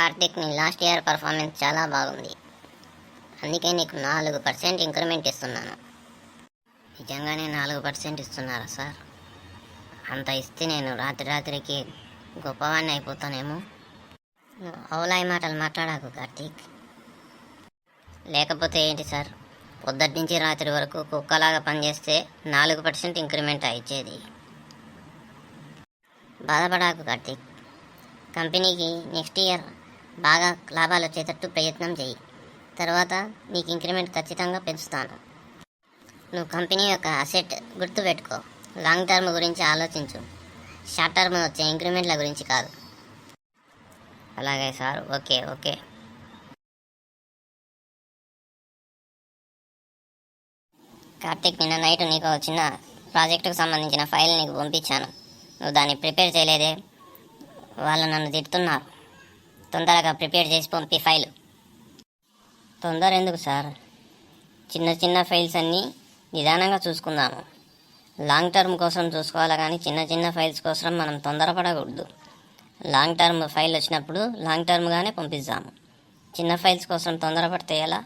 కార్తిక్ నీ last year performance చాలా బాగుంది. అందుకే నీకు నాలుగు పర్సెంట్ ఇంక్రిమెంట్ ఇస్తున్నాను. నిజంగానే నాలుగు పర్సెంట్ ఇస్తున్నారా సార్? అంత ఇస్తే నేను రాత్రి రాత్రికి గొప్పవాడిని అయిపోతానేమో. నువ్వు అవులాయి మాటలు మాట్లాడాకు కార్తీక్. లేకపోతే ఏంటి సార్? పొద్దుటి నుంచి రాత్రి వరకు కుక్కలాగా పనిచేస్తే నాలుగు పర్సెంట్ ఇంక్రిమెంట్ ఇచ్చేది బాధపడాకు కార్తీక్. కంపెనీకి నెక్స్ట్ ఇయర్ బాగా లాభాలు వచ్చేటట్టు ప్రయత్నం చేయి. తర్వాత నీకు ఇంక్రిమెంట్ ఖచ్చితంగా పెంచుతాను. నువ్వు కంపెనీ యొక్క అసెట్ గుర్తుపెట్టుకో లాంగ్ టర్మ్ గురించి ఆలోచించు. షార్ట్ టర్మ్ వచ్చే ఇంక్రిమెంట్ల గురించి కాదు. అలాగే సార్ ఓకే ఓకే. కార్తిక్ నిన్న నైట్ నీకు ఒక చిన్న ప్రాజెక్టుకు సంబంధించిన ఫైల్ నీకు పంపించాను. నువ్వు దాన్ని ప్రిపేర్ చేయలేదే. వాళ్ళు నన్ను తిడుతున్నారు. తొందరగా ప్రిపేర్ చేసి పంపి ఫైల్. తొందర ఎందుకు సార్? చిన్న చిన్న ఫైల్స్ అన్నీ నిదానంగా చూసుకుందాము. లాంగ్ టర్మ్ కోసం చూసుకోవాలి కానీ చిన్న చిన్న ఫైల్స్ కోసం మనం తొందరపడకూడదు. లాంగ్ టర్మ్ ఫైల్ వచ్చినప్పుడు లాంగ్ టర్మ్గానే పంపిస్తాము చిన్న ఫైల్స్ కోసం తొందరపడితే ఎలా?